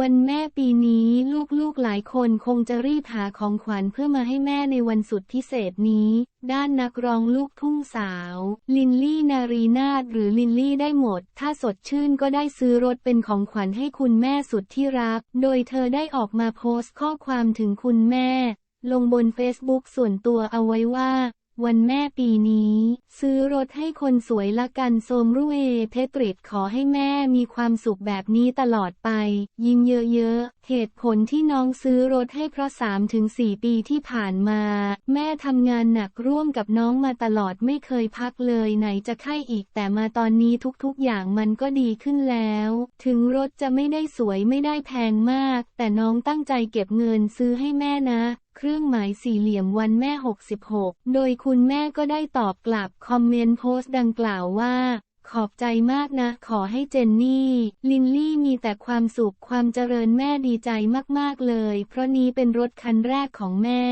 วันแม่ปีนี้ลูกๆหลายคนคงจะรีบหาของขวัญเพื่อมาให้แม่ในวันสุดพิเศษนี้ ด้านนักร้องลูกทุ่งสาว ลินลี่นารีนาถหรือลินลี่ได้หมด ถ้าสดชื่นก็ได้ซื้อรถเป็นของขวัญให้คุณแม่สุดที่รัก โดยเธอได้ออกมาโพสต์ข้อความถึงคุณแม่ ลงบนเฟซบุ๊กส่วนตัวเอาไว้ว่า วันแม่ปีนี้ ซื้อรถให้คนสวยละกันโซมรุเอเพตริดขอให้แม่มีความสุขแบบนี้ตลอดไป ยิงเยอะๆเหตุผลที่น้องซื้อรถให้เพราะ 3-4 ปีที่ผ่านมา แม่ทำงานหนักร่วมกับน้องมาตลอดไม่เคยพักเลยไหนจะไข้อีกแต่มาตอนนี้ทุกๆอย่างมันก็ดีขึ้นแล้ว ถึงรถจะไม่ได้สวยไม่ได้แพงมาก แต่น้องตั้งใจเก็บเงินซื้อให้แม่นะ เครื่องหมายสี่เหลี่ยมวันแม่ 66 โดยคุณแม่ก็ได้ตอบกลับคอมเมนต์โพสต์ดังกล่าวว่า ขอบใจมากนะ ขอให้เจนนี่ ลินลี่มีแต่ความสุขความเจริญแม่ดีใจมากๆเลย เพราะนี้เป็นรถคันแรกของแม่